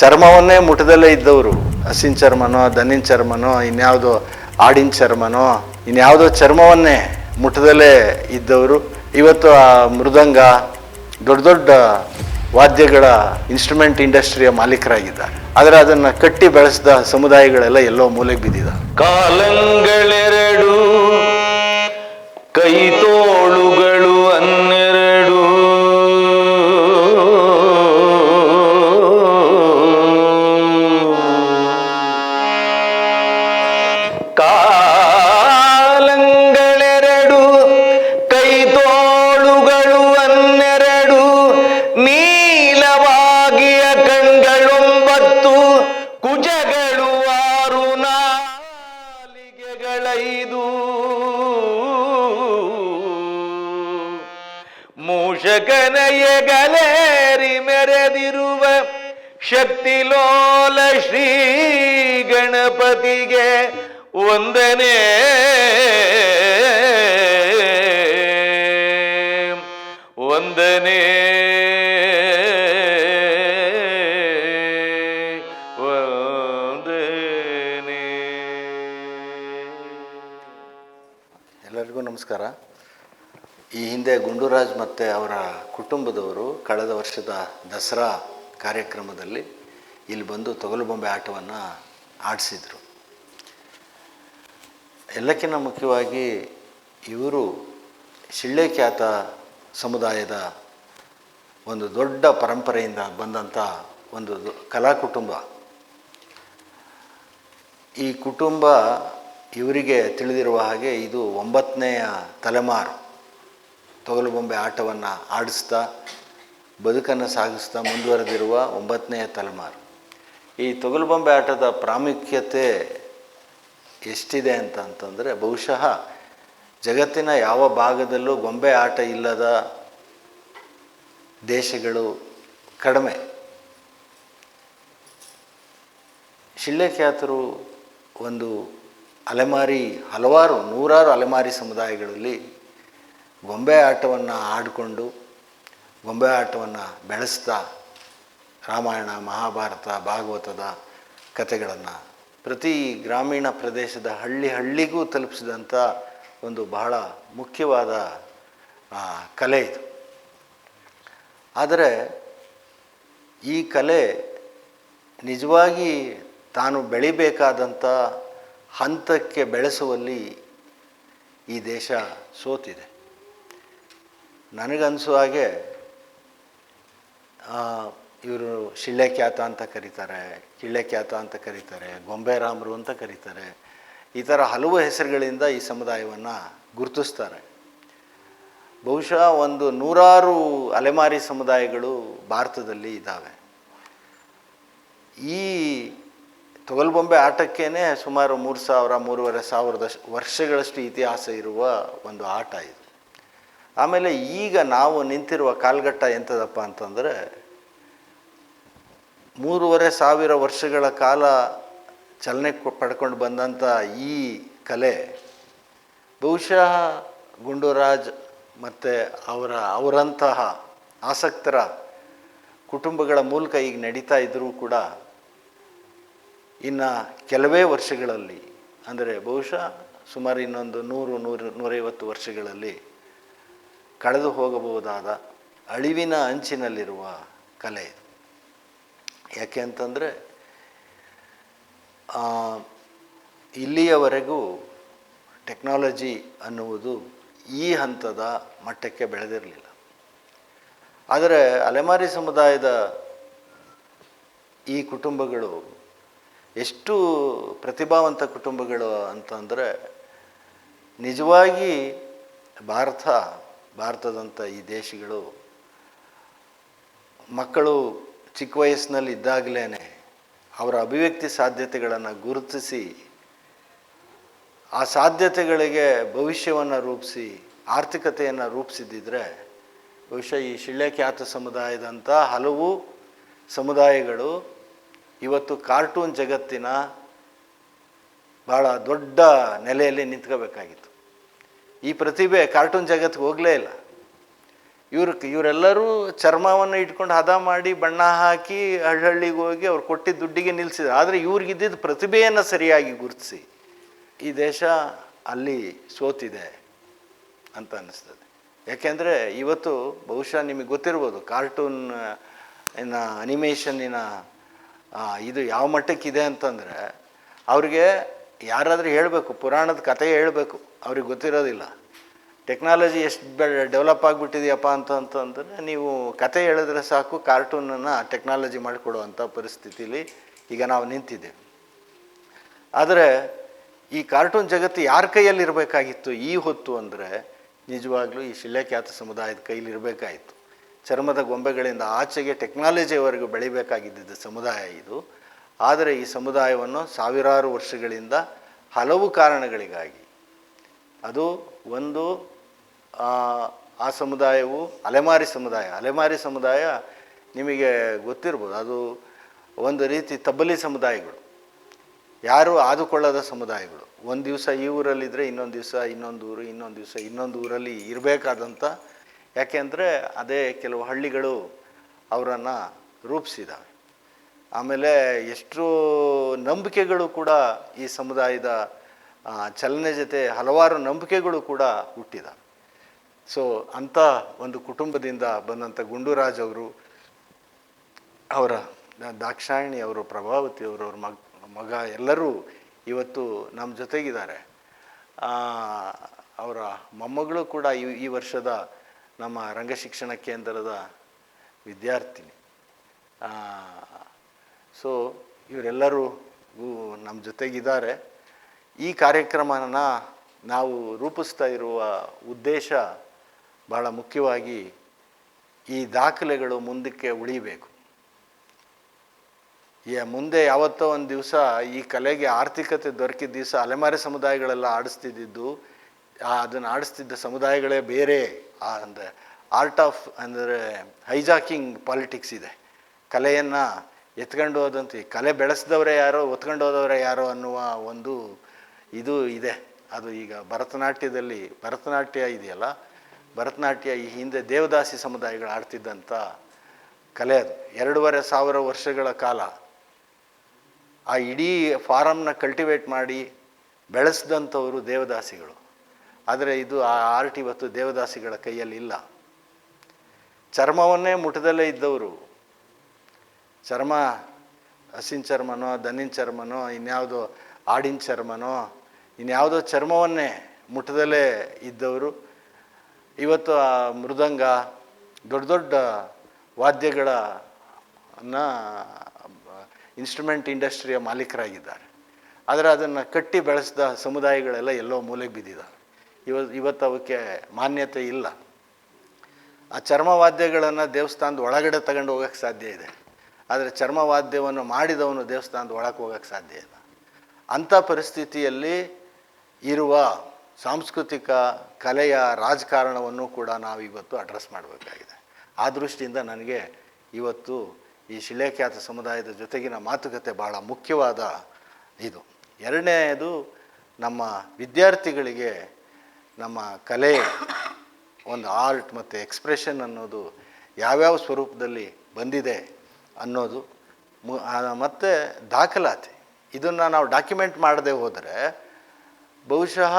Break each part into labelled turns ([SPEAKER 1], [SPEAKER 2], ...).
[SPEAKER 1] ಚರ್ಮವನ್ನೇ ಮುಟ್ಟದಲ್ಲೇ ಇದ್ದವರು. ಹಸಿನ ಚರ್ಮನೋ, ದನಿನ ಚರ್ಮನೋ, ಇನ್ಯಾವುದೋ ಆಡಿನ ಚರ್ಮನೋ, ಇನ್ಯಾವುದೋ ಚರ್ಮವನ್ನೇ ಮುಟ್ಟದಲ್ಲೇ ಇದ್ದವರು. ಇವತ್ತು ಆ ಮೃದಂಗ ದೊಡ್ಡ ದೊಡ್ಡ ವಾದ್ಯಗಳ ಇನ್ಸ್ಟ್ರೂಮೆಂಟ್ ಇಂಡಸ್ಟ್ರಿಯ ಮಾಲೀಕರಾಗಿದ್ದಾರೆ. ಆದರೆ ಅದನ್ನು ಕಟ್ಟಿ ಬೆಳೆಸಿದ ಸಮುದಾಯಗಳೆಲ್ಲ ಎಲ್ಲೋ ಮೂಲೆಗೆ ಬಿದ್ದಿದ್ದಾರೆ.
[SPEAKER 2] ಕಾಲಂಗಳೆರಡು ಕೈ ತೋಳುಗಳು ಮೂಷಕನಯಗಲೇರಿ ಮೆರೆದಿರುವ ಶಕ್ತಿಲೋಲ ಶ್ರೀ ಗಣಪತಿಗೆ ವಂದನೆ. ವಂದನೆ.
[SPEAKER 1] ಹಿಂದೆ ಗುಂಡೂರಾಜ್ ಮತ್ತು ಅವರ ಕುಟುಂಬದವರು ಕಳೆದ ವರ್ಷದ ದಸರಾ ಕಾರ್ಯಕ್ರಮದಲ್ಲಿ ಇಲ್ಲಿ ಬಂದು ತೊಗಲು ಬೊಂಬೆ ಆಟವನ್ನು ಆಡಿಸಿದರು. ಎಲ್ಲಕ್ಕಿಂತ ಮುಖ್ಯವಾಗಿ ಇವರು ಶಿಳ್ಳೆಖ್ಯಾತ ಸಮುದಾಯದ ಒಂದು ದೊಡ್ಡ ಪರಂಪರೆಯಿಂದ ಬಂದಂಥ ಒಂದು ಕಲಾ ಕುಟುಂಬ. ಈ ಕುಟುಂಬ ಇವರಿಗೆ ತಿಳಿದಿರುವ ಹಾಗೆ ಇದು ಒಂಬತ್ತನೆಯ ತಲೆಮಾರು. ತೊಗಲು ಬೊಂಬೆ ಆಟವನ್ನು ಆಡಿಸ್ತಾ, ಬದುಕನ್ನು ಸಾಗಿಸ್ತಾ ಮುಂದುವರೆದಿರುವ ಒಂಬತ್ತನೆಯ ತಲೆಮಾರು. ಈ ತೊಗಲು ಬೊಂಬೆ ಆಟದ ಪ್ರಾಮುಖ್ಯತೆ ಎಷ್ಟಿದೆ ಅಂತ ಅಂತಂದರೆ, ಬಹುಶಃ ಜಗತ್ತಿನ ಯಾವ ಭಾಗದಲ್ಲೂ ಗೊಂಬೆ ಆಟ ಇಲ್ಲದ ದೇಶಗಳು ಕಡಿಮೆ. ಶಿಳ್ಳೆಖ್ಯಾತರು ಒಂದು ಅಲೆಮಾರಿ, ಹಲವಾರು ನೂರಾರು ಅಲೆಮಾರಿ ಸಮುದಾಯಗಳಲ್ಲಿ ಗೊಂಬೆ ಆಟವನ್ನು ಆಡಿಕೊಂಡು, ಗೊಂಬೆ ಆಟವನ್ನು ಬೆಳೆಸ್ತಾ ರಾಮಾಯಣ, ಮಹಾಭಾರತ, ಭಾಗವತದ ಕಥೆಗಳನ್ನು ಪ್ರತಿ ಗ್ರಾಮೀಣ ಪ್ರದೇಶದ ಹಳ್ಳಿ ಹಳ್ಳಿಗೂ ತಲುಪಿಸಿದಂಥ ಒಂದು ಬಹಳ ಮುಖ್ಯವಾದ ಕಲೆ ಇದು. ಆದರೆ ಈ ಕಲೆ ನಿಜವಾಗಿ ತಾನು ಬೆಳಿಬೇಕಾದಂಥ ಹಂತಕ್ಕೆ ಬೆಳೆಸುವಲ್ಲಿ ಈ ದೇಶ ಸೋತಿದೆ. ನನಗನ್ಸೋ ಹಾಗೆ ಇವರು ಶಿಳ್ಳೆಖ್ಯಾತ ಅಂತ ಕರೀತಾರೆ, ಕಿಳ್ಳೆಖ್ಯಾತ ಅಂತ ಕರೀತಾರೆ ಗೊಂಬೆರಾಮರು ಅಂತ ಕರೀತಾರೆ, ಈ ಥರ ಹಲವು ಹೆಸರುಗಳಿಂದ ಈ ಸಮುದಾಯವನ್ನು ಗುರುತಿಸ್ತಾರೆ. ಬಹುಶಃ ಒಂದು ನೂರಾರು ಅಲೆಮಾರಿ ಸಮುದಾಯಗಳು ಭಾರತದಲ್ಲಿ ಇದ್ದಾವೆ. ಈ ತೊಗಲ್ಬೊಂಬೆ ಆಟಕ್ಕೇ ಸುಮಾರು ಮೂರು ಸಾವಿರ, ಮೂರುವರೆ ಸಾವಿರದ ವರ್ಷಗಳಷ್ಟು ಇತಿಹಾಸ ಇರುವ ಒಂದು ಆಟ ಇದು. ಆಮೇಲೆ ಈಗ ನಾವು ನಿಂತಿರುವ ಕಾಲ್ಘಟ್ಟ ಎಂಥದಪ್ಪ ಅಂತಂದರೆ ಮೂರುವರೆ ಸಾವಿರ ವರ್ಷಗಳ ಕಾಲ ಚಲನೆ ಪಡ್ಕೊಂಡು ಬಂದಂಥ ಈ ಕಲೆ, ಬಹುಶಃ ಗುಂಡೂರಾಜ್ ಮತ್ತು ಅವರ, ಅವರಂತಹ ಆಸಕ್ತರ ಕುಟುಂಬಗಳ ಮೂಲಕ ಈಗ ನಡೀತಾ ಇದ್ದರೂ ಕೂಡ ಇನ್ನು ಕೆಲವೇ ವರ್ಷಗಳಲ್ಲಿ, ಅಂದರೆ ಬಹುಶಃ ಸುಮಾರು ಇನ್ನೊಂದು ನೂರು ನೂರು, ನೂರೈವತ್ತು ವರ್ಷಗಳಲ್ಲಿ ಕಳೆದು ಹೋಗಬಹುದಾದ ಅಳಿವಿನ ಅಂಚಿನಲ್ಲಿರುವ ಕಲೆ ಇದು. ಯಾಕೆ ಅಂತಂದರೆ ಇಲ್ಲಿಯವರೆಗೂ ಟೆಕ್ನಾಲಜಿ ಅನ್ನುವುದು ಈ ಹಂತದ ಮಟ್ಟಕ್ಕೆ ಬೆಳೆದಿರಲಿಲ್ಲ. ಆದರೆ ಅಲೆಮಾರಿ ಸಮುದಾಯದ ಈ ಕುಟುಂಬಗಳು ಎಷ್ಟು ಪ್ರತಿಭಾವಂತ ಕುಟುಂಬಗಳು ಅಂತಂದರೆ, ನಿಜವಾಗಿ ಭಾರತ ಭಾರತದಂಥ ಈ ದೇಶಗಳು ಮಕ್ಕಳು ಚಿಕ್ಕ ವಯಸ್ಸಿನಲ್ಲಿ ಇದ್ದಾಗಲೇ ಅವರ ಅಭಿವ್ಯಕ್ತಿ ಸಾಧ್ಯತೆಗಳನ್ನು ಗುರುತಿಸಿ ಆ ಸಾಧ್ಯತೆಗಳಿಗೆ ಭವಿಷ್ಯವನ್ನು ರೂಪಿಸಿ, ಆರ್ಥಿಕತೆಯನ್ನು ರೂಪಿಸಿದ್ದಿದ್ರೆ ಬಹುಶಃ ಈ ಶಿಳ್ಳೆಖ್ಯಾತ ಸಮುದಾಯದಂಥ ಹಲವು ಸಮುದಾಯಗಳು ಇವತ್ತು ಕಾರ್ಟೂನ್ ಜಗತ್ತಿನ ಭಾಳ ದೊಡ್ಡ ನೆಲೆಯಲ್ಲಿ ನಿಂತ್ಕೋಬೇಕಾಗಿತ್ತು. ಈ ಪ್ರತಿಭೆ ಕಾರ್ಟೂನ್ ಜಗತ್ತಿಗೆ ಹೋಗಲೇ ಇಲ್ಲ. ಇವ್ರ ಇವರೆಲ್ಲರೂ ಚರ್ಮವನ್ನು ಇಟ್ಕೊಂಡು ಹದ ಮಾಡಿ ಬಣ್ಣ ಹಾಕಿ ಹಳ್ಳಿಗೆ ಹೋಗಿ ಅವ್ರು ಕೊಟ್ಟಿದ್ದ ದುಡ್ಡಿಗೆ ನಿಲ್ಲಿಸಿದ್ರು ಆದರೆ ಇವ್ರಿಗಿದ್ದಿದ್ದ ಪ್ರತಿಭೆಯನ್ನು ಸರಿಯಾಗಿ ಗುರುತಿಸಿ ಈ ದೇಶ ಅಲ್ಲಿ ಸೋತಿದೆ ಅಂತ ಅನ್ನಿಸ್ತದೆ ಯಾಕೆಂದರೆ ಇವತ್ತು ಬಹುಶಃ ನಿಮಗೆ ಗೊತ್ತಿರ್ಬೋದು ಕಾರ್ಟೂನ್ ಇನ್ನ ಅನಿಮೇಷನ್ನಿನ ಇದು ಯಾವ ಮಟ್ಟಕ್ಕಿದೆ ಅಂತಂದರೆ ಅವ್ರಿಗೆ ಯಾರಾದರೂ ಹೇಳಬೇಕು, ಪುರಾಣದ ಕಥೆ ಹೇಳಬೇಕು. ಅವ್ರಿಗೆ ಗೊತ್ತಿರೋದಿಲ್ಲ. ಟೆಕ್ನಾಲಜಿ ಎಷ್ಟು ಬೆ ಡೆವಲಪ್ ಆಗಿಬಿಟ್ಟಿದೆಯಪ್ಪ ಅಂತ ಅಂತಂದರೆ ನೀವು ಕತೆ ಹೇಳಿದ್ರೆ ಸಾಕು ಕಾರ್ಟೂನನ್ನು ಟೆಕ್ನಾಲಜಿ ಮಾಡಿಕೊಡುವಂಥ ಪರಿಸ್ಥಿತಿಲಿ ಈಗ ನಾವು ನಿಂತಿದ್ದೇವೆ. ಆದರೆ ಈ ಕಾರ್ಟೂನ್ ಜಗತ್ತು ಯಾರ ಕೈಯಲ್ಲಿ ಇರಬೇಕಾಗಿತ್ತು? ಈ ಹೊತ್ತು ಅಂದರೆ ನಿಜವಾಗ್ಲೂ ಈ ಶಿಲಾಖ್ಯಾತ ಸಮುದಾಯದ ಕೈಲಿ ಇರಬೇಕಾಯಿತು. ಚರ್ಮದ ಗೊಂಬೆಗಳಿಂದ ಆಚೆಗೆ ಟೆಕ್ನಾಲಜಿವರೆಗೂ ಬೆಳಿಬೇಕಾಗಿದ್ದ ಸಮುದಾಯ ಇದು. ಆದರೆ ಈ ಸಮುದಾಯವನ್ನು ಸಾವಿರಾರು ವರ್ಷಗಳಿಂದ ಹಲವು ಕಾರಣಗಳಿಗಾಗಿ ಅದು ಒಂದು ಆ, ಸಮುದಾಯವು ಅಲೆಮಾರಿ ಸಮುದಾಯ. ಅಲೆಮಾರಿ ಸಮುದಾಯ ನಿಮಗೆ ಗೊತ್ತಿರ್ಬೋದು. ಅದು ಒಂದು ರೀತಿ ತಬ್ಬಲಿ ಸಮುದಾಯಗಳು. ಯಾರು ಆದುಕೊಳ್ಳದ ಸಮುದಾಯಗಳು. ಒಂದು ದಿವಸ ಈ ಊರಲ್ಲಿದ್ದರೆ ಇನ್ನೊಂದು ದಿವಸ ಇನ್ನೊಂದು ಊರು ಇನ್ನೊಂದು ದಿವಸ ಇನ್ನೊಂದು ಊರಲ್ಲಿ ಇರಬೇಕಾದಂಥ ಯಾಕೆಂದರೆ ಅದೇ ಕೆಲವು ಹಳ್ಳಿಗಳು ಅವರನ್ನು ರೂಪಿಸಿದ್ದಾವೆ ಆಮೇಲೆ ಎಷ್ಟೋ ನಂಬಿಕೆಗಳು ಕೂಡ ಈ ಸಮುದಾಯದ ಚಲನೆ ಜೊತೆ ಹಲವಾರು ನಂಬಿಕೆಗಳು ಕೂಡ ಹುಟ್ಟಿದ. ಸೊ ಅಂಥ ಒಂದು ಕುಟುಂಬದಿಂದ ಬಂದಂಥ ಗುಂಡೂರಾಜ್ ಅವರು ಅವರ ದಾಕ್ಷಾಯಿಣಿ ಅವರು ಪ್ರಭಾವತಿ ಅವರು ಅವ್ರ ಮಗ ಮಗ ಎಲ್ಲರೂ ಇವತ್ತು ನಮ್ಮ ಜೊತೆಗಿದ್ದಾರೆ. ಆ, ಅವರ ಮೊಮ್ಮಗಳು ಕೂಡ ಈ ಈ ವರ್ಷದ ನಮ್ಮ ರಂಗಶಿಕ್ಷಣ ಕೇಂದ್ರದ ವಿದ್ಯಾರ್ಥಿನಿ. ಸೊ ಇವರೆಲ್ಲರೂ ನಮ್ಮ ಜೊತೆಗಿದ್ದಾರೆ. ಈ ಕಾರ್ಯಕ್ರಮನ ನಾವು ರೂಪಿಸ್ತಾ ಇರುವ ಉದ್ದೇಶ ಬಹಳ ಮುಖ್ಯವಾಗಿ ಈ ದಾಖಲೆಗಳು ಮುಂದಕ್ಕೆ ಉಳಿಬೇಕು. ಮುಂದೆ ಯಾವತ್ತೋ ಒಂದು ದಿವಸ ಈ ಕಲೆಗೆ ಆರ್ಥಿಕತೆ ದೊರಕಿದ ದಿವಸ ಅಲೆಮಾರಿ ಸಮುದಾಯಗಳೆಲ್ಲ ಆಡಿಸ್ತಿದ್ದಿದ್ದು ಅದನ್ನು ಆಡಿಸ್ತಿದ್ದ ಸಮುದಾಯಗಳೇ ಬೇರೆ. ಅಂದರೆ ಆರ್ಟ್ ಆಫ್ ಅಂದರೆ ಹೈಜಾಕಿಂಗ್ ಪಾಲಿಟಿಕ್ಸ್ ಇದೆ. ಕಲೆಯನ್ನು ಎತ್ಕೊಂಡು ಹೋದಂತೆ, ಕಲೆ ಬೆಳೆಸಿದವರೇ ಯಾರೋ, ಒತ್ಕೊಂಡು ಹೋದವರೇ ಯಾರೋ ಅನ್ನುವ ಒಂದು ಇದು ಇದೆ. ಅದು ಈಗ ಭರತನಾಟ್ಯದಲ್ಲಿ, ಭರತನಾಟ್ಯ ಇದೆಯಲ್ಲ? ಭರತನಾಟ್ಯ ಈ ಹಿಂದೆ ದೇವದಾಸಿ ಸಮುದಾಯಗಳು ಆಡ್ತಿದ್ದಂಥ ಕಲೆ ಅದು. ಎರಡೂವರೆ ಸಾವಿರ ವರ್ಷಗಳ ಕಾಲ ಆ ಇಡೀ ಫಾರಮ್ನ ಕಲ್ಟಿವೇಟ್ ಮಾಡಿ ಬೆಳೆಸಿದಂಥವರು ದೇವದಾಸಿಗಳು. ಆದರೆ ಇದು ಆ ಆರ್ಟ್ ಇವತ್ತು ದೇವದಾಸಿಗಳ ಕೈಯಲ್ಲಿ ಇಲ್ಲ. ಚರ್ಮವನ್ನೇ ಮುಟದಲ್ಲೇ ಇದ್ದವರು. ಚರ್ಮ, ಹಸಿನ ಚರ್ಮನೋ, ದನಿನ ಚರ್ಮನೋ, ಇನ್ಯಾವುದೋ ಆಡಿನ ಚರ್ಮನೋ ಇನ್ಯಾವುದೋ ಚರ್ಮವನ್ನೇ ಮುಟ್ಟದಲ್ಲೇ ಇದ್ದವರು. ಇವತ್ತು ಆ ಮೃದಂಗ ದೊಡ್ಡ ದೊಡ್ಡ ವಾದ್ಯಗಳ ಇನ್ಸ್ಟ್ರುಮೆಂಟ್ ಇಂಡಸ್ಟ್ರಿಯ ಮಾಲೀಕರಾಗಿದ್ದಾರೆ. ಆದರೆ ಅದನ್ನು ಕಟ್ಟಿ ಬೆಳೆಸಿದ ಸಮುದಾಯಗಳೆಲ್ಲ ಎಲ್ಲೋ ಮೂಲೆಗೆ ಬಿದ್ದಿದ್ದಾವೆ ಇವತ್ತು ಇವತ್ತು ಅವಕ್ಕೆ ಮಾನ್ಯತೆ ಇಲ್ಲ. ಆ ಚರ್ಮವಾದ್ಯಗಳನ್ನು ದೇವಸ್ಥಾನದ ಒಳಗಡೆ ತಗೊಂಡು ಹೋಗೋಕ್ಕೆ ಸಾಧ್ಯ ಇದೆ. ಆದರೆ ಚರ್ಮವಾದ್ಯವನ್ನು ಮಾಡಿದವನು ದೇವಸ್ಥಾನದ ಒಳಗೆ ಹೋಗೋಕ್ಕೆ ಸಾಧ್ಯ ಇಲ್ಲ. ಅಂಥ ಪರಿಸ್ಥಿತಿಯಲ್ಲಿ ಇರುವ ಸಾಂಸ್ಕೃತಿಕ ಕಲೆಯ ರಾಜಕಾರಣವನ್ನು ಕೂಡ ನಾವು ಇವತ್ತು ಅಡ್ರೆಸ್ ಮಾಡಬೇಕಾಗಿದೆ. ಆ ದೃಷ್ಟಿಯಿಂದ ನನಗೆ ಇವತ್ತು ಈ ಶಿಲೆಖ್ಯಾತ ಸಮುದಾಯದ ಜೊತೆಗಿನ ಮಾತುಕತೆ ಭಾಳ ಮುಖ್ಯವಾದ ಇದು. ಎರಡನೇದು ನಮ್ಮ ವಿದ್ಯಾರ್ಥಿಗಳಿಗೆ ನಮ್ಮ ಕಲೆ ಒಂದು ಆರ್ಟ್ ಮತ್ತು ಎಕ್ಸ್ಪ್ರೆಷನ್ ಅನ್ನೋದು ಯಾವ್ಯಾವ ಸ್ವರೂಪದಲ್ಲಿ ಬಂದಿದೆ ಅನ್ನೋದು ಮತ್ತು ದಾಖಲಾತಿ. ಇದನ್ನು ನಾವು ಡಾಕ್ಯುಮೆಂಟ್ ಮಾಡದೆ ಹೋದರೆ ಬಹುಶಃ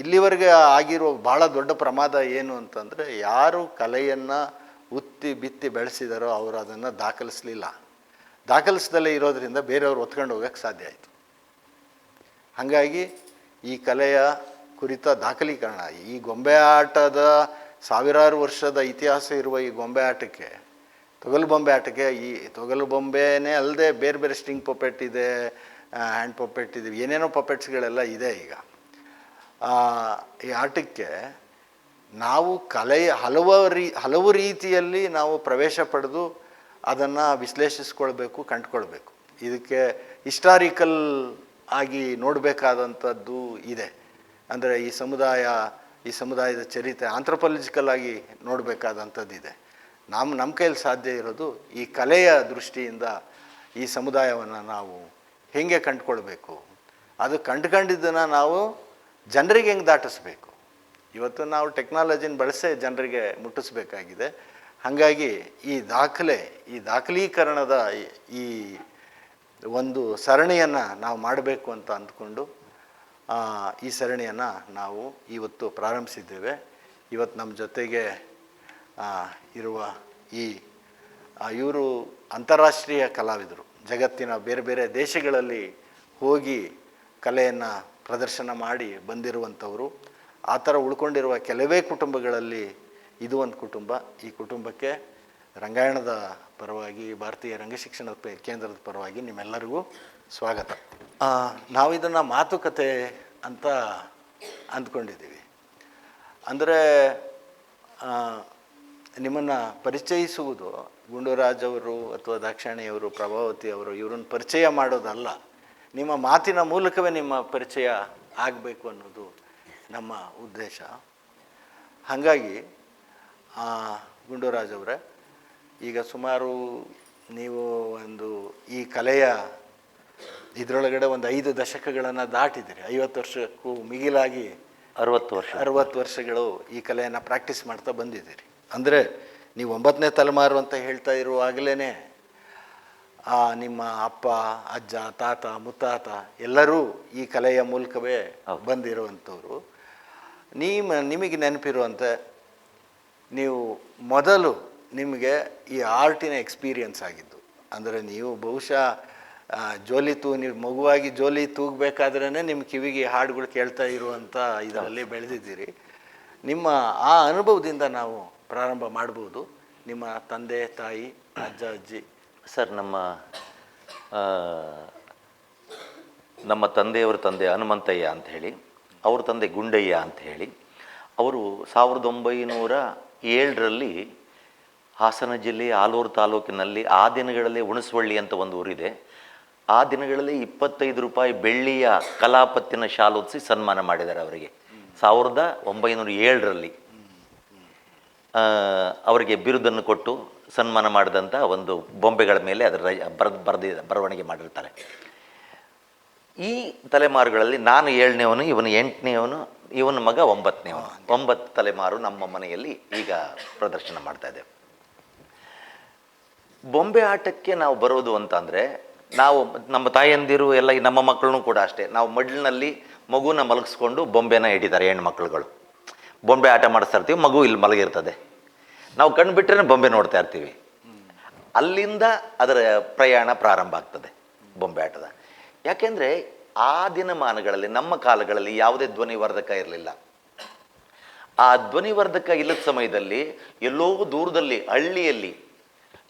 [SPEAKER 1] ಇಲ್ಲಿವರೆಗೆ ಆಗಿರೋ ಭಾಳ ದೊಡ್ಡ ಪ್ರಮಾದ ಏನು ಅಂತಂದರೆ, ಯಾರು ಕಲೆಯನ್ನು ಉತ್ತಿ ಬಿತ್ತಿ ಬೆಳೆಸಿದಾರೋ ಅವರು ಅದನ್ನು ದಾಖಲಿಸಲಿಲ್ಲ. ದಾಖಲಿಸ್ದಲ್ಲೇ ಇರೋದರಿಂದ ಬೇರೆಯವ್ರು ಒತ್ಕೊಂಡು ಹೋಗೋಕ್ಕೆ ಸಾಧ್ಯ ಆಯಿತು. ಹಾಗಾಗಿ ಈ ಕಲೆಯ ಕುರಿತ ದಾಖಲೀಕರಣ, ಈ ಗೊಂಬೆ ಆಟದ ಸಾವಿರಾರು ವರ್ಷದ ಇತಿಹಾಸ ಇರುವ ಈ ಗೊಂಬೆ ಆಟಕ್ಕೆ, ತೊಗಲು ಬೊಂಬೆ ಆಟಕ್ಕೆ ಈ ತೊಗಲು ಬೊಂಬೆನೇ ಅಲ್ಲದೆ ಬೇರೆ ಬೇರೆ ಸ್ಟಿಂಗ್ ಪೊಪೆಟ್ ಇದೆ ಹ್ಯಾಂಡ್ ಪಪ್ಪೆಟ್ ಇದ್ದೀವಿ ಏನೇನೋ ಪೊಪೆಟ್ಸ್ಗಳೆಲ್ಲ ಇದೆ ಈಗ. ಈ ಆಟಕ್ಕೆ ನಾವು ಕಲೆಯ ಹಲವು ರೀ, ಹಲವು ರೀತಿಯಲ್ಲಿ ನಾವು ಪ್ರವೇಶ ಪಡೆದು ಅದನ್ನು ವಿಶ್ಲೇಷಿಸ್ಕೊಳ್ಬೇಕು, ಕಂಡುಕೊಳ್ಬೇಕು. ಇದಕ್ಕೆ ಹಿಸ್ಟಾರಿಕಲ್ ಆಗಿ ನೋಡಬೇಕಾದಂಥದ್ದು ಇದೆ. ಅಂದರೆ ಈ ಸಮುದಾಯ, ಈ ಸಮುದಾಯದ ಚರಿತ್ರೆ ಆಂಥ್ರೋಪಾಲಜಿಕಲ್ ಆಗಿ ನೋಡಬೇಕಾದಂಥದ್ದಿದೆ ನಮ್ಮ ನಮ್ಮ ಕೈಯಲ್ಲಿ ಸಾಧ್ಯ ಇರೋದು ಈ ಕಲೆಯ ದೃಷ್ಟಿಯಿಂದ ಈ ಸಮುದಾಯವನ್ನು ನಾವು ಹೇಗೆ ಕಂಡುಕೊಳ್ಬೇಕು. ಅದು ಕಂಡುಕೊಂಡಿದ್ದನ್ನು ನಾವು ಜನರಿಗೆ ಹೆಂಗೆ ದಾಟಿಸ್ಬೇಕು? ಇವತ್ತು ನಾವು ಟೆಕ್ನಾಲಜಿನ ಬಳಸೇ ಜನರಿಗೆ ಮುಟ್ಟಿಸ್ಬೇಕಾಗಿದೆ. ಹಾಗಾಗಿ ಈ ದಾಖಲೆ, ಈ ದಾಖಲೀಕರಣದ ಈ- ಒಂದು ಸರಣಿಯನ್ನು ನಾವು ಮಾಡಬೇಕು ಅಂತ ಅಂದ್ಕೊಂಡು ಈ ಸರಣಿಯನ್ನು ನಾವು ಇವತ್ತು ಪ್ರಾರಂಭಿಸಿದ್ದೇವೆ. ಇವತ್ತು ನಮ್ಮ ಜೊತೆಗೆ ಇರುವ ಈ ಇವರು ಅಂತಾರಾಷ್ಟ್ರೀಯ ಕಲಾವಿದರು. ಜಗತ್ತಿನ ಬೇರೆ ಬೇರೆ ದೇಶಗಳಲ್ಲಿ ಹೋಗಿ ಕಲೆಯನ್ನು ಪ್ರದರ್ಶನ ಮಾಡಿ ಬಂದಿರುವಂಥವರು, ಆ ಥರ ಉಳ್ಕೊಂಡಿರುವ ಕೆಲವೇ ಕುಟುಂಬಗಳಲ್ಲಿ ಇದು ಒಂದು ಕುಟುಂಬ. ಈ ಕುಟುಂಬಕ್ಕೆ ರಂಗಾಯಣದ ಪರವಾಗಿ, ಭಾರತೀಯ ರಂಗಶಿಕ್ಷಣ ಕೇಂದ್ರದ ಪರವಾಗಿ ನಿಮ್ಮೆಲ್ಲರಿಗೂ ಸ್ವಾಗತ. ನಾವು ಇದನ್ನು ಮಾತುಕತೆ ಅಂತ ಅಂದ್ಕೊಂಡಿದ್ದೀವಿ. ಅಂದರೆ ನಿಮ್ಮನ್ನು ಪರಿಚಯಿಸುವುದು ಗುಂಡೂರಾಜ್ ಅವರು ಅಥವಾ ದಾಕ್ಷಾಣಿಯವರು ಪ್ರಭಾವತಿ ಅವರು ಇವ್ರನ್ನ ಪರಿಚಯ ಮಾಡೋದಲ್ಲ. ನಿಮ್ಮ ಮಾತಿನ ಮೂಲಕವೇ ನಿಮ್ಮ ಪರಿಚಯ ಆಗಬೇಕು ಅನ್ನೋದು ನಮ್ಮ ಉದ್ದೇಶ. ಹಾಗಾಗಿ ಗುಂಡೂರಾಜ್ ಅವರೇ ಈಗ ಸುಮಾರು ನೀವು ಒಂದು ಈ ಕಲೆಯ ಇದರೊಳಗಡೆ ಒಂದು ಐದು ದಶಕಗಳನ್ನು ದಾಟಿದ್ದೀರಿ ಐವತ್ತು ವರ್ಷಕ್ಕೂ ಮಿಗಿಲಾಗಿ
[SPEAKER 3] ಅರವತ್ತು ವರ್ಷ.
[SPEAKER 1] ಅರವತ್ತು ವರ್ಷಗಳು ಈ ಕಲೆಯನ್ನು ಪ್ರಾಕ್ಟೀಸ್ ಮಾಡ್ತಾ ಬಂದಿದ್ದೀರಿ. ಅಂದರೆ ನೀವು ಒಂಬತ್ತನೇ ತಲೆಮಾರು ಅಂತ ಹೇಳ್ತಾ ಇರುವಾಗಲೇ ಆ ನಿಮ್ಮ ಅಪ್ಪ ಅಜ್ಜ ತಾತ ಮುತ್ತಾತ ಎಲ್ಲರೂ ಈ ಕಲೆಯ ಮೂಲಕವೇ ಬಂದಿರುವಂಥವ್ರು. ನಿಮ್ಮ ನಿಮಗೆ ನೆನಪಿರುವಂತೆ ನೀವು ಮೊದಲು ನಿಮಗೆ ಈ ಆರ್ಟಿನ ಎಕ್ಸ್ಪೀರಿಯನ್ಸ್ ಆಗಿದ್ದು. ಅಂದರೆ ನೀವು ಬಹುಶಃ ಜೋಲಿ ತೂ ನೀವು ಮಗುವಾಗಿ ಜೋಲಿ ತೂಗಬೇಕಾದ್ರೇ ನಿಮ್ಮ ಕಿವಿಗೆ ಹಾಡುಗಳು ಕೇಳ್ತಾ ಇರುವಂಥ ಇದರಲ್ಲಿ ಬೆಳೆದಿದ್ದೀರಿ. ನಿಮ್ಮ ಆ ಅನುಭವದಿಂದ ನಾವು ಪ್ರಾರಂಭ ಮಾಡ್ಬೋದು. ನಿಮ್ಮ ತಂದೆ, ತಾಯಿ, ಅಜ್ಜ, ಅಜ್ಜಿ.
[SPEAKER 3] ಸರ್, ನಮ್ಮ ನಮ್ಮ ತಂದೆಯವರ ತಂದೆ ಹನುಮಂತಯ್ಯ ಅಂತ ಹೇಳಿ, ಅವ್ರ ತಂದೆ ಗುಂಡಯ್ಯ ಅಂತ ಹೇಳಿ, ಅವರು ಸಾವಿರದ ಒಂಬೈನೂರ ಏಳರಲ್ಲಿ ಹಾಸನ ಜಿಲ್ಲೆ ಆಲೂರು ತಾಲೂಕಿನಲ್ಲಿ ಆ ದಿನಗಳಲ್ಲಿ ಉಣಸವಳ್ಳಿ ಅಂತ ಒಂದು ಊರಿದೆ. ಆ ದಿನಗಳಲ್ಲಿ ಇಪ್ಪತ್ತೈದು ರೂಪಾಯಿ ಬೆಳ್ಳಿಯ ಕಲಾಪತ್ತಿನ ಶಾಲು ಹೊದಿಸಿ ಸನ್ಮಾನ ಮಾಡಿದ್ದಾರೆ ಅವರಿಗೆ. ಸಾವಿರದ ಒಂಬೈನೂರ ಏಳರಲ್ಲಿ. ಅವರಿಗೆ ಬಿರುದನ್ನು ಕೊಟ್ಟು ಸನ್ಮಾನ ಮಾಡಿದಂಥ ಒಂದು ಬೊಂಬೆಗಳ ಮೇಲೆ ಅದರ ಬರೆದು ಬರೆದಿ ಬರವಣಿಗೆ ಮಾಡಿರ್ತಾರೆ. ಈ ತಲೆಮಾರುಗಳಲ್ಲಿ ನಾನು ಏಳನೇವನು ಇವನು ಎಂಟನೇವನು ಇವನ ಮಗ ಒಂಬತ್ತನೇವನು ಒಂಬತ್ತು ತಲೆಮಾರು ನಮ್ಮ ಮನೆಯಲ್ಲಿ ಈಗ ಪ್ರದರ್ಶನ ಮಾಡ್ತಾ ಇದೆ. ಬೊಂಬೆ ಆಟಕ್ಕೆ ನಾವು ಬರೋದು ಅಂತಂದರೆ, ನಾವು ನಮ್ಮ ತಾಯಂದಿರು ಎಲ್ಲ ನಮ್ಮ ಮಕ್ಕಳನ್ನು ಕೂಡ ಅಷ್ಟೇ, ನಾವು ಮಡ್ಲಿನಲ್ಲಿ ಮಗುನ ಮಲಗಿಸ್ಕೊಂಡು ಬೊಂಬೆನ ಹಿಡಿತಾರೆ ಹೆಣ್ಮಕ್ಳುಗಳು. ಬೊಂಬೆ ಆಟ ಮಾಡಿಸ್ತಾ ಇರ್ತೀವಿ, ಮಗು ಇಲ್ಲಿ ಮಲಗಿರ್ತದೆ. ನಾವು ಕಣ್ಣು ಬಿಟ್ಟರೆ ಬೊಂಬೆ ನೋಡ್ತಾ ಇರ್ತೀವಿ. ಅಲ್ಲಿಂದ ಅದರ ಪ್ರಯಾಣ ಪ್ರಾರಂಭ ಆಗ್ತದೆ ಬೊಂಬೆ ಆಟದ. ಯಾಕೆಂದರೆ ಆ ದಿನಮಾನಗಳಲ್ಲಿ, ನಮ್ಮ ಕಾಲಗಳಲ್ಲಿ ಯಾವುದೇ ಧ್ವನಿವರ್ಧಕ ಇರಲಿಲ್ಲ. ಆ ಧ್ವನಿವರ್ಧಕ ಇಲ್ಲದ ಸಮಯದಲ್ಲಿ ಎಲ್ಲೋ ದೂರದಲ್ಲಿ, ಹಳ್ಳಿಯಲ್ಲಿ,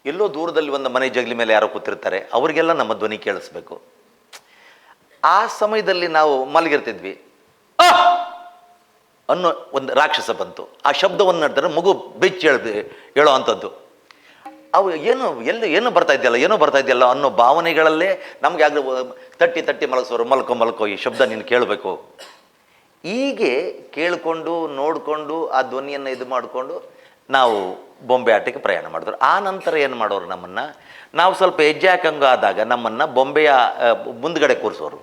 [SPEAKER 3] ಎಲ್ಲೋ ದೂರದಲ್ಲಿ ಒಂದು ಮನೆ ಜಗಲಿ ಮೇಲೆ ಯಾರೋ ಕೂತಿರ್ತಾರೆ, ಅವರಿಗೆಲ್ಲ ನಮ್ಮ ಧ್ವನಿ ಕೇಳಿಸ್ಬೇಕು. ಆ ಸಮಯದಲ್ಲಿ ನಾವು ಮಲಗಿರ್ತಿದ್ವಿ! ಅನ್ನೋ ಒಂದು ರಾಕ್ಷಸ ಬಂತು. ಆ ಶಬ್ದವನ್ನು ನೋಡಿದ್ರೆ ಮಗು ಬೆಚ್ಚಿ ಹೇಳ್ದು, ಹೇಳೋ ಅಂಥದ್ದು. ಅವು ಏನು, ಎಲ್ಲಿ ಏನು ಬರ್ತಾ ಇದೆಯಲ್ಲ, ಏನೋ ಬರ್ತಾ ಇದೆಯಲ್ಲ ಅನ್ನೋ ಭಾವನೆಗಳಲ್ಲೇ ನಮಗೆ ಆಗಲಿ ತಟ್ಟಿ ತಟ್ಟಿ ಮಲಗಿಸೋರು, ಮಲ್ಕೋ ಮಲ್ಕೋ ಈ ಶಬ್ದ ನೀನು ಕೇಳಬೇಕು. ಹೀಗೆ ಕೇಳಿಕೊಂಡು, ನೋಡಿಕೊಂಡು, ಆ ಧ್ವನಿಯನ್ನು ಇದು ಮಾಡಿಕೊಂಡು ನಾವು ಬೊಂಬೆ ಆಟಕ್ಕೆ ಪ್ರಯಾಣ ಮಾಡಿದ್ರು. ಆ ನಂತರ ಏನು ಮಾಡೋರು ನಮ್ಮನ್ನು? ನಾವು ಸ್ವಲ್ಪ ಹೆಜ್ಜೆ ಹಾಕಂಗಾದಾಗ ನಮ್ಮನ್ನು ಬೊಂಬೆಯ ಮುಂದ್ಗಡೆ ಕೂರಿಸೋರು.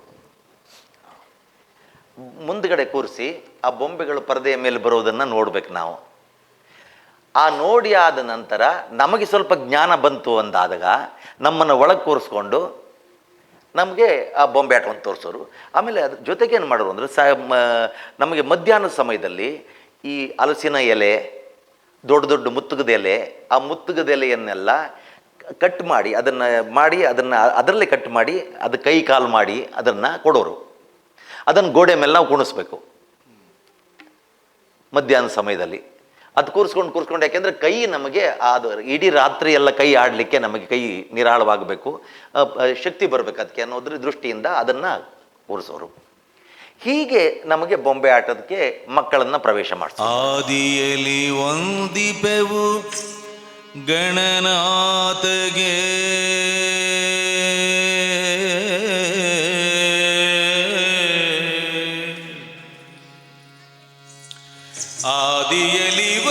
[SPEAKER 3] ಮುಂದ್ಗಡೆ ಕೂರಿಸಿ ಆ ಬೊಂಬೆಗಳು ಪರದೆಯ ಮೇಲೆ ಬರೋದನ್ನು ನೋಡ್ಬೇಕು ನಾವು. ಆ ನೋಡಿ ಆದ ನಂತರ ನಮಗೆ ಸ್ವಲ್ಪ ಜ್ಞಾನ ಬಂತು ಅಂದಾದಾಗ ನಮ್ಮನ್ನು ಒಳಗೆ ಕೂರಿಸ್ಕೊಂಡು ನಮಗೆ ಆ ಬೊಂಬೆ ಆಟವನ್ನು ತೋರಿಸೋರು. ಆಮೇಲೆ ಅದ್ರ ಜೊತೆಗೆ ಏನು ಮಾಡೋರು ಅಂದರೆ ಸ ನಮಗೆ ಮಧ್ಯಾಹ್ನದ ಸಮಯದಲ್ಲಿ ಈ ಹಲಸಿನ ಎಲೆ, ದೊಡ್ಡ ದೊಡ್ಡ ಮುತ್ತುಗದ ಎಲೆ, ಆ ಮುತ್ತುಗದ ಎಲೆಯನ್ನೆಲ್ಲ ಕಟ್ ಮಾಡಿ ಅದನ್ನು ಮಾಡಿ ಅದನ್ನು ಅದರಲ್ಲೇ ಕಟ್ ಮಾಡಿ ಅದು ಕೈ ಕಾಲು ಮಾಡಿ ಅದನ್ನು ಕೊಡೋರು. ಅದನ್ನು ಗೋಡೆ ಮೇಲೆ ನಾವು ಕುಣಿಸ್ಬೇಕು. ಮಧ್ಯಾಹ್ನ ಸಮಯದಲ್ಲಿ. ಅದು ಕೂರಿಸ್ಕೊಂಡು ಕೂರಿಸ್ಕೊಂಡು ಯಾಕೆಂದರೆ ಕೈ ನಮಗೆ ಅದು ಇಡೀ ರಾತ್ರಿ ಎಲ್ಲ ಕೈ ಆಡಲಿಕ್ಕೆ ನಮಗೆ ಕೈ ನಿರಾಳವಾಗಬೇಕು. ಶಕ್ತಿ ಬರಬೇಕು ಅದಕ್ಕೆ ಅನ್ನೋದ್ರ ದೃಷ್ಟಿಯಿಂದ ಅದನ್ನು ಕೂರಿಸೋರು. ಹೀಗೆ ನಮಗೆ ಬೊಂಬೆ ಆಟದಕ್ಕೆ ಮಕ್ಕಳನ್ನು ಪ್ರವೇಶ ಮಾಡಿಸೋರು. ആദിയലിവ